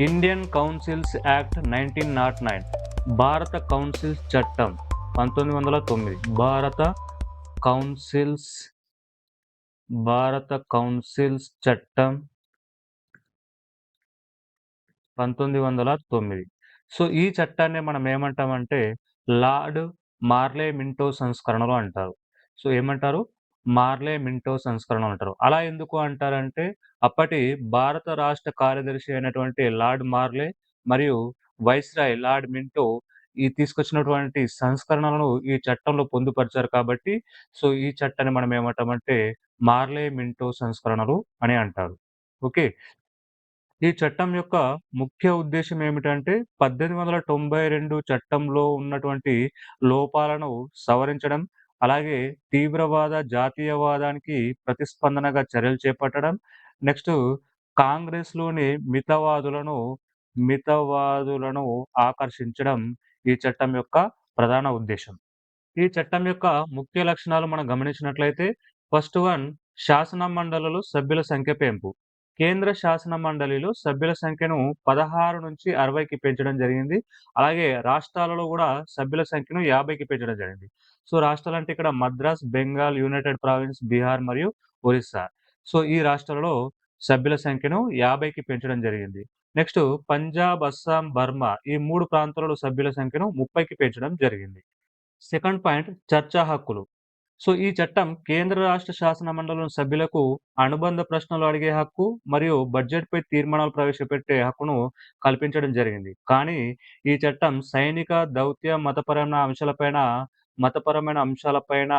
Indian councils act nineteen naught nine భారత councils చట్టం పంతొమ్మిది వందల తొమ్మిది భారత కౌన్సిల్స్ భారత కౌన్సిల్స్ చట్టం పంతొమ్మిది వందల తొమ్మిది. సో ఈ చట్టాన్ని మనం ఏమంటామంటే లార్డ్ మార్లే మింటో సంస్కరణలు అంటారు. సో ఏమంటారు? మార్లే మింటో సంస్కరణ అంటారు. అలా ఎందుకు అంటారంటే అప్పటి భారత రాష్ట్ర కార్యదర్శి అయినటువంటి లార్డ్ మార్లే మరియు వైస్రాయ్ లార్డ్ మింటో ఈ తీసుకొచ్చినటువంటి సంస్కరణలను ఈ చట్టంలో పొందుపరిచారు కాబట్టి సో ఈ చట్టాన్ని మనం ఏమంటామంటే మార్లే మింటో సంస్కరణలు అని అంటారు. ఓకే. ఈ చట్టం యొక్క ముఖ్య ఉద్దేశం ఏమిటంటే పద్దెనిమిది వందల తొంభై రెండు చట్టంలో ఉన్నటువంటి లోపాలను సవరించడం అలాగే తీవ్రవాద జాతీయవాదానికి ప్రతిస్పందనగా చర్యలు చేపట్టడం. నెక్స్ట్ కాంగ్రెస్లోని మితవాదులను మితవాదులను ఆకర్షించడం ఈ చట్టం యొక్క ప్రధాన ఉద్దేశం. ఈ చట్టం యొక్క ముఖ్య లక్షణాలు మనం గమనించినట్లయితే ఫస్ట్ వన్ శాసన మండలిలో సభ్యుల సంఖ్య పెంపు. కేంద్ర శాసన మండలిలో సభ్యుల సంఖ్యను పదహారు నుంచి అరవైకి పెంచడం జరిగింది. అలాగే రాష్ట్రాలలో కూడా సభ్యుల సంఖ్యను యాభైకి పెంచడం జరిగింది. సో రాష్ట్రాలు అంటే ఇక్కడ మద్రాస్ బెంగాల్ యునైటెడ్ ప్రావిన్స్ బీహార్ మరియు ఒరిస్సా. సో ఈ రాష్ట్రాలలో సభ్యుల సంఖ్యను యాభైకి పెంచడం జరిగింది. నెక్స్ట్ పంజాబ్ అస్సాం బర్మా ఈ మూడు ప్రాంతాలలో సభ్యుల సంఖ్యను ముప్పైకి పెంచడం జరిగింది. సెకండ్ పాయింట్ చర్చా హక్కులు. సో ఈ చట్టం కేంద్ర రాష్ట్ర శాసన మండలం సభ్యులకు అనుబంధ ప్రశ్నలు అడిగే హక్కు మరియు బడ్జెట్పై తీర్మానాలు ప్రవేశపెట్టే హక్కును కల్పించడం జరిగింది. కానీ ఈ చట్టం సైనిక దౌత్య మతపరమైన అంశాలపైన మతపరమైన అంశాలపైన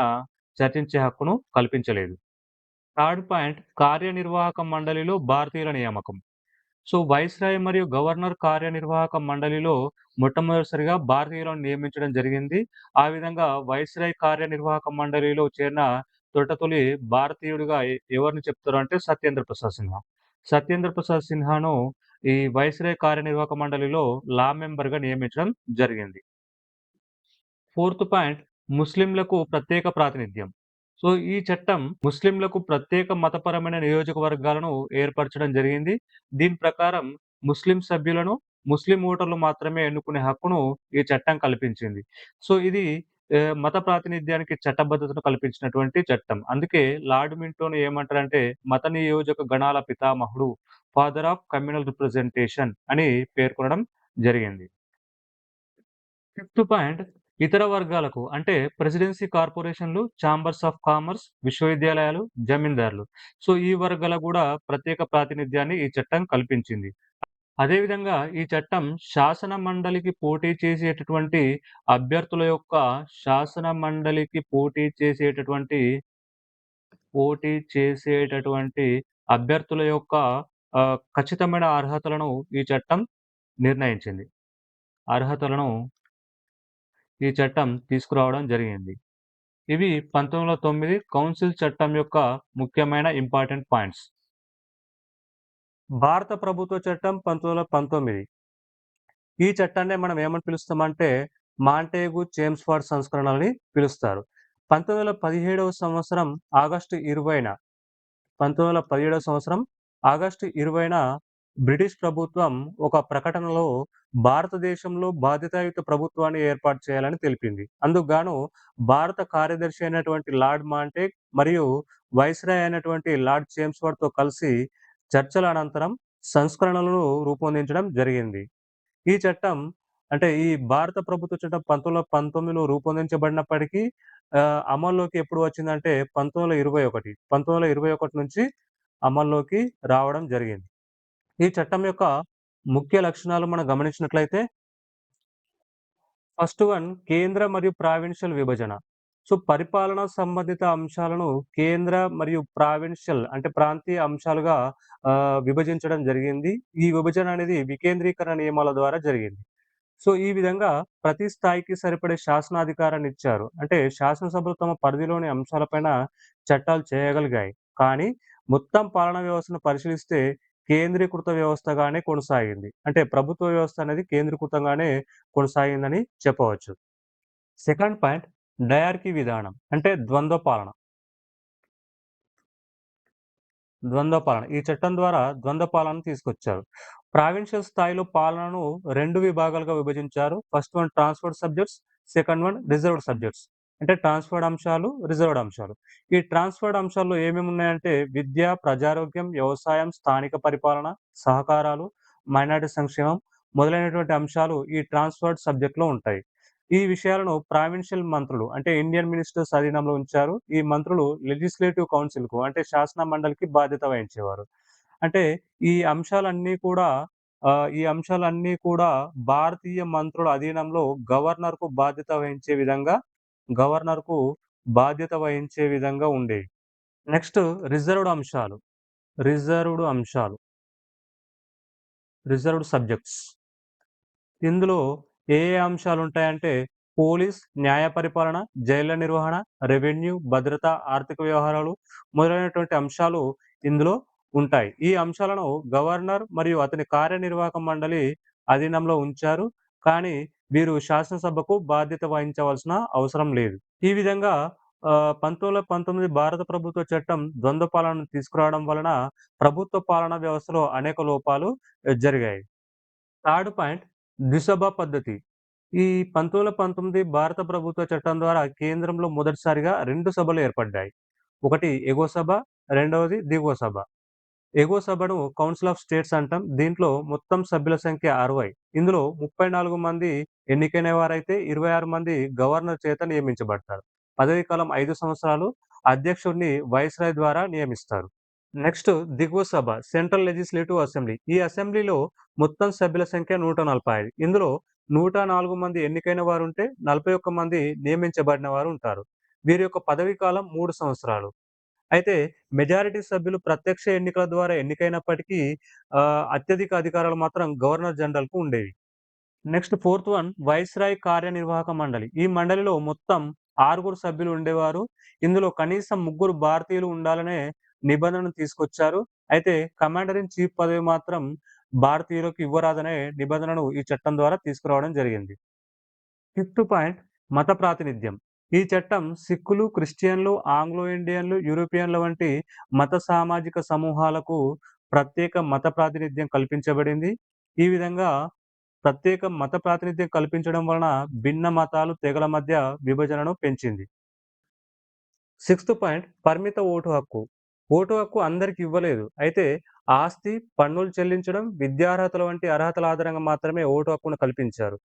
చర్చించే హక్కును కల్పించలేదు. థర్డ్ పాయింట్ కార్యనిర్వాహక మండలిలో భారతీయుల నియామకం. సో వైస్రాయ్ మరియు గవర్నర్ కార్యనిర్వాహక మండలిలో మొట్టమొదటిసారిగా భారతీయులను నియమించడం జరిగింది. ఆ విధంగా వైస్రాయ్ కార్యనిర్వాహక మండలిలో చేరిన తొట్టతొలి భారతీయుడిగా ఎవరిని చెప్తారు అంటే సత్యేంద్ర ప్రసాద్ సిన్హా. సత్యేంద్ర ప్రసాద్ సిన్హాను ఈ వైస్రాయ్ కార్యనిర్వాహక మండలిలో లా మెంబర్గా నియమించడం జరిగింది. ఫోర్త్ పాయింట్ ముస్లింలకు ప్రత్యేక ప్రాతినిధ్యం. సో ఈ చట్టం ముస్లింలకు ప్రత్యేక మతపరమైన నియోజకవర్గాలను ఏర్పరచడం జరిగింది. దీని ప్రకారం ముస్లిం సభ్యులను ముస్లిం ఓటర్లు మాత్రమే ఎన్నుకునే హక్కును ఈ చట్టం కల్పించింది. సో ఇది మత ప్రాతినిధ్యానికి చట్టబద్ధతను కల్పించినటువంటి చట్టం. అందుకే లార్డ్ మింటోను ఏమంటారంటే మత నియోజక గణాల పితామహుడు ఫాదర్ ఆఫ్ కమ్యూనల్ రిప్రజెంటేషన్ అని పేర్కొనడం జరిగింది. ఫిఫ్త్ పాయింట్ ఇతర వర్గాలకు అంటే ప్రెసిడెన్సీ కార్పొరేషన్లు ఛాంబర్స్ ఆఫ్ కామర్స్ విశ్వవిద్యాలయాలు జమీందారులు. సో ఈ వర్గాల కూడా ప్రత్యేక ప్రాతినిధ్యాన్ని ఈ చట్టం కల్పించింది. అదేవిధంగా ఈ చట్టం శాసన మండలికి పోటీ చేసేటటువంటి అభ్యర్థుల యొక్క శాసన మండలికి పోటీ చేసేటటువంటి పోటీ చేసేటటువంటి అభ్యర్థుల యొక్క ఖచ్చితమైన అర్హతలను ఈ చట్టం నిర్ణయించింది. అర్హతలను ఈ చట్టం తీసుకురావడం జరిగింది. ఇవి పంతొమ్మిది వందల తొమ్మిది కౌన్సిల్ చట్టం యొక్క ముఖ్యమైన ఇంపార్టెంట్ పాయింట్స్. భారత ప్రభుత్వ చట్టం పంతొమ్మిది వందల పంతొమ్మిది. ఈ చట్టాన్ని మనం ఏమని పిలుస్తామంటే మాంటేగు చేమ్స్ఫర్డ్ సంస్కరణలని పిలుస్తారు. పంతొమ్మిది వందల పదిహేడవ సంవత్సరం ఆగస్టు ఇరవైన పంతొమ్మిది వందల పదిహేడవ సంవత్సరం ఆగస్టు ఇరవైన బ్రిటిష్ ప్రభుత్వం ఒక ప్రకటనలో భారతదేశంలో బాధ్యతాయుత ప్రభుత్వాన్ని ఏర్పాటు చేయాలని తెలిపింది. అందుకుగాను భారత కార్యదర్శి అయినటువంటి లార్డ్ మాంటేక్ మరియు వైస్రాయ్ అయినటువంటి లార్డ్ చేమ్స్ఫర్డ్తో కలిసి చర్చల అనంతరం సంస్కరణలను రూపొందించడం జరిగింది. ఈ చట్టం అంటే ఈ భారత ప్రభుత్వ చట్టం పంతొమ్మిది వందల పంతొమ్మిదిలో రూపొందించబడినప్పటికీ అమల్లోకి ఎప్పుడు వచ్చిందంటే పంతొమ్మిది వందల ఇరవై ఒకటి. పంతొమ్మిది వందల ఇరవై ఒకటి నుంచి అమల్లోకి రావడం జరిగింది. ఈ చట్టం యొక్క ముఖ్య లక్షణాలు మనం గమనించినట్లయితే ఫస్ట్ వన్ కేంద్ర మరియు ప్రావిన్షియల్ విభజన. సో పరిపాలన సంబంధిత అంశాలను కేంద్ర మరియు ప్రావిన్షియల్ అంటే ప్రాంతీయ అంశాలుగా విభజించడం జరిగింది. ఈ విభజన అనేది వికేంద్రీకరణ నియమాల ద్వారా జరిగింది. సో ఈ విధంగా ప్రతి స్థాయికి సరిపడే శాసనాధికారాన్ని ఇచ్చారు. అంటే శాసనసభలు తమ పరిధిలోని అంశాలపైన చట్టాలు చేయగలిగాయి. కానీ మొత్తం పాలనా వ్యవస్థను పరిశీలిస్తే కేంద్రీకృత వ్యవస్థగానే కొనసాగింది అంటే ప్రభుత్వ వ్యవస్థ అనేది కేంద్రీకృతంగానే కొనసాగిందని చెప్పవచ్చు సెకండ్ పాయింట్ డయార్కీ విధానం అంటే ద్వంద్వ పాలన ద్వంద్వ పాలన ఈ చట్టం ద్వారా ద్వంద్వ పాలన తీసుకొచ్చారు ప్రావిన్షియల్ స్థాయిలో పాలనను రెండు విభాగాలుగా విభజించారు. First one transferred subjects, second one reserved subjects. అంటే ట్రాన్స్‌ఫర్డ్ అంశాలు, రిజర్వ్డ్ అంశాలు. ఈ ట్రాన్స్‌ఫర్డ్ అంశాల్లో ఏమేమి ఉన్నాయంటే విద్య, ప్రజారోగ్యం, వ్యవసాయం, స్థానిక పరిపాలన, సహకారాలు, మైనారిటీ సంక్షేమం మొదలైనటువంటి అంశాలు ఈ ట్రాన్స్‌ఫర్డ్ సబ్జెక్ట్‌లో ఉంటాయి. ఈ విషయాలను ప్రావిన్షియల్ మంత్రులు అంటే ఇండియన్ మినిస్టర్స్ అధీనంలో ఉంచారు. ఈ మంత్రులు లెజిస్లేటివ్ కౌన్సిల్‌కు అంటే శాసన మండలికి బాధ్యత వహించేవారు. అంటే ఈ అంశాలన్నీ కూడా ఈ అంశాలన్నీ కూడా భారతీయ మంత్రుల అధీనంలో గవర్నర్‌కు బాధ్యత వహించే విధంగా గవర్నర్‌కు బాధ్యత వహించే విధంగా ఉండేవి. నెక్స్ట్ రిజర్వ్డ్ అంశాలు. రిజర్వ్డ్ అంశాలు. Reserved subjects. ఇందులో ఏ ఏ అంశాలు ఉంటాయంటే పోలీస్, న్యాయ పరిపాలన, జైళ్ళ నిర్వహణ, రెవెన్యూ, భద్రత, ఆర్థిక వ్యవహారాలు మొదలైనటువంటి అంశాలు ఇందులో ఉంటాయి. ఈ అంశాలను గవర్నర్ మరియు అతని కార్యనిర్వాహక మండలి అధీనంలో ఉంచారు. కానీ వీరు శాసనసభకు బాధ్యత వహించవలసిన అవసరం లేదు. ఈ విధంగా పంతొమ్మిది పంతొమ్మిది భారత ప్రభుత్వ చట్టం ద్వంద్వ పాలనను తీసుకురావడం వలన ప్రభుత్వ పాలనా వ్యవస్థలో అనేక లోపాలు జరిగాయి. థర్డ్ పాయింట్ ద్విసభ పద్ధతి. ఈ 1919 భారత ప్రభుత్వ చట్టం ద్వారా కేంద్రంలో మొదటిసారిగా రెండు సభలు ఏర్పడ్డాయి. ఒకటి ఎగువ సభ, రెండవది దిగువ సభ. ఎగువ సభను కౌన్సిల్ ఆఫ్ స్టేట్స్ అంటాం. దీంట్లో మొత్తం సభ్యుల సంఖ్య 60. ఇందులో 34 మంది ఎన్నికైన వారైతే 26 మంది గవర్నర్ చేత నియమించబడతారు. పదవీ కాలం ఐదు సంవత్సరాలు. అధ్యక్షుడిని వైస్‌రాయ్ ద్వారా నియమిస్తారు. నెక్స్ట్ దిగువ సభ సెంట్రల్ లెజిస్లేటివ్ అసెంబ్లీ. ఈ అసెంబ్లీలో మొత్తం సభ్యుల సంఖ్య 145. ఇందులో 104 మంది ఎన్నికైన వారు ఉంటే నలభై ఒక్క మంది నియమించబడిన వారు ఉంటారు. వీరి యొక్క పదవీ కాలం మూడు సంవత్సరాలు. అయితే మెజారిటీ సభ్యులు ప్రత్యక్ష ఎన్నికల ద్వారా ఎన్నికైనప్పటికీ అత్యధిక అధికారాలు మాత్రం గవర్నర్ జనరల్‌కు ఉండేవి. నెక్స్ట్ ఫోర్త్ వన్ వైస్‌రాయ్ కార్యనిర్వాహక మండలి. ఈ మండలిలో మొత్తం ఆరుగురు సభ్యులు ఉండేవారు. ఇందులో కనీసం ముగ్గురు భారతీయులు ఉండాలనే నిబంధనను తీసుకొచ్చారు. అయితే కమాండర్ ఇన్ చీఫ్ పదవి మాత్రం భారతీయులకు ఇవ్వరాదనే నిబంధనను ఈ చట్టం ద్వారా తీసుకురావడం జరిగింది. ఫిఫ్త్ పాయింట్ మత ప్రాతినిధ్యం. ఈ చట్టం సిక్కులు, క్రిస్టియన్లు, ఆంగ్లో ఇండియన్లు, యూరోపియన్ల వంటి మత సామాజిక సమూహాలకు ప్రత్యేక మత ప్రాతినిధ్యం కల్పించబడింది. ఈ విధంగా ప్రత్యేక మత ప్రాతినిధ్యం కల్పించడం వలన భిన్న మతాలు, తెగల మధ్య విభజనను పెంచింది. సిక్స్త్ పాయింట్ పరిమిత ఓటు హక్కు. ఓటు హక్కు అందరికి ఇవ్వలేదు. అయితే ఆస్తి, పన్నులు చెల్లించడం, విద్యార్హతల వంటి అర్హతల ఆధారంగా మాత్రమే ఓటు హక్కును కల్పించారు.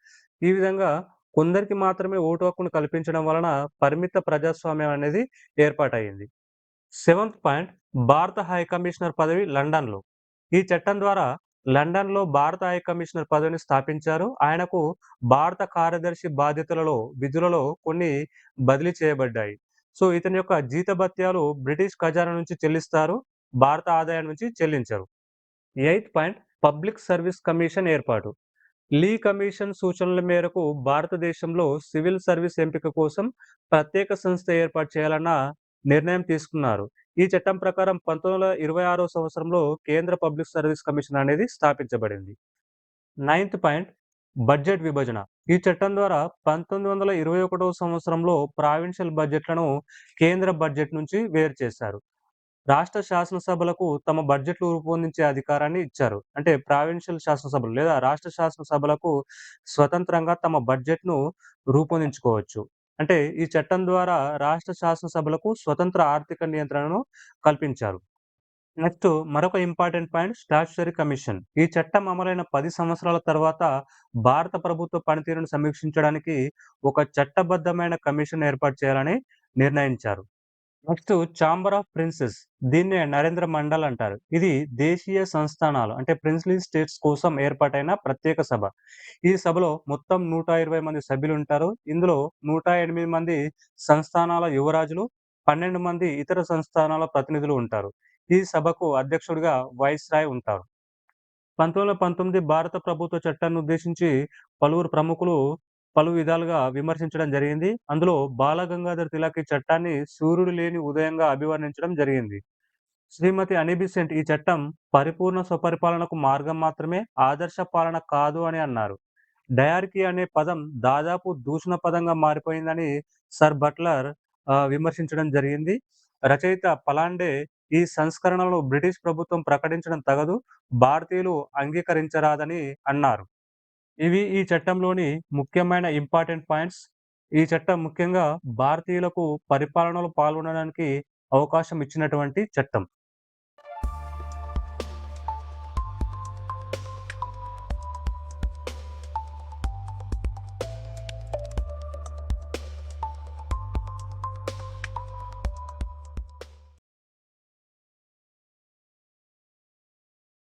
ఈ విధంగా కొందరికి మాత్రమే ఓటు హక్కును కల్పించడం వలన పరిమిత ప్రజాస్వామ్యం అనేది ఏర్పాటైంది సెవెంత్ పాయింట్ భారత హై కమిషనర్ పదవి లండన్‌లో. ఈ చట్టం ద్వారా లండన్‌లో భారత హై కమిషనర్ పదవిని స్థాపించారు. ఆయనకు భారత కార్యదర్శి బాధ్యతలలో, విధులలో కొన్ని బదిలీ చేయబడ్డాయి. సో, ఇతని యొక్క జీతభత్యాలు బ్రిటిష్ ఖజానా నుంచి చెల్లిస్తారు. భారత ఆదాయం నుంచి చెల్లించరు. Eighth point public service commission ఏర్పాటు. లీ కమిషన్ సూచనల మేరకు భారతదేశంలో సివిల్ సర్వీస్ ఎంపిక కోసం ప్రత్యేక సంస్థ ఏర్పాటు చేయాలన్న నిర్ణయం తీసుకున్నారు. ఈ చట్టం ప్రకారం 1926 సంవత్సరంలో కేంద్ర పబ్లిక్ సర్వీస్ కమిషన్ అనేది స్థాపించబడింది. నైన్త్ పాయింట్ బడ్జెట్ విభజన. ఈ చట్టం ద్వారా 1921 సంవత్సరంలో ప్రావిన్షియల్ బడ్జెట్‌లను కేంద్ర బడ్జెట్ నుంచి వేరు చేశారు. రాష్ట్ర శాసనసభలకు తమ బడ్జెట్‌లు రూపొందించే అధికారాన్ని ఇచ్చారు. అంటే ప్రావిన్షియల్ శాసనసభలు లేదా రాష్ట్ర శాసనసభలకు స్వతంత్రంగా తమ బడ్జెట్‌ను రూపొందించుకోవచ్చు. అంటే ఈ చట్టం ద్వారా రాష్ట్ర శాసనసభలకు స్వతంత్ర ఆర్థిక నియంత్రణను కల్పించారు. నెక్స్ట్ మరొక ఇంపార్టెంట్ పాయింట్ స్టాట్యుటరీ కమిషన్. ఈ చట్టం అమలైన పది సంవత్సరాల తర్వాత భారత ప్రభుత్వ పనితీరును సమీక్షించడానికి ఒక చట్టబద్ధమైన కమిషన్ ఏర్పాటు చేయాలని నిర్ణయించారు. Next chamber of princes. దీన్నే నరేంద్ర మండల్ అంటారు. ఇది దేశీయ సంస్థానాలు అంటే ప్రిన్స్లీ స్టేట్స్ కోసం ఏర్పాటైన ప్రత్యేక సభ. ఈ సభలో మొత్తం 120 మంది సభ్యులు ఉంటారు ఇందులో 108 మంది సంస్థానాల యువరాజులు, 12 మంది ఇతర సంస్థానాల ప్రతినిధులు ఉంటారు. ఈ సభకు అధ్యక్షుడిగా వైస్‌రాయ్ ఉంటారు. 1919 భారత ప్రభుత్వ చట్టాన్ని ఉద్దేశించి పలువురు ప్రముఖులు పలు విధాలుగా విమర్శించడం జరిగింది. అందులో బాలగంగాధర్ తిలక్ ఈ చట్టాన్ని సూర్యుడు లేని ఉదయంగా అభివర్ణించడం జరిగింది. శ్రీమతి అనిబిసెంట్ ఈ చట్టం పరిపూర్ణ స్వపరిపాలనకు మార్గం మాత్రమే, ఆదర్శ పాలన కాదు అని అన్నారు. డయార్కీ అనే పదం దాదాపు దూషణ పదంగా మారిపోయిందని సర్ బట్లర్ విమర్శించడం జరిగింది. రచయిత పలాండే ఈ సంస్కరణలో బ్రిటిష్ ప్రభుత్వం ప్రకటించడం తగదు. భారతీయులు అంగీకరించరాదని అన్నారు. ఇవి ఈ చట్టంలోని ముఖ్యమైన ఇంపార్టెంట్ పాయింట్స్. ఈ చట్టం ముఖ్యంగా భారతీయులకు పరిపాలనలో పాల్గొనడానికి అవకాశం ఇచ్చినటువంటి చట్టం.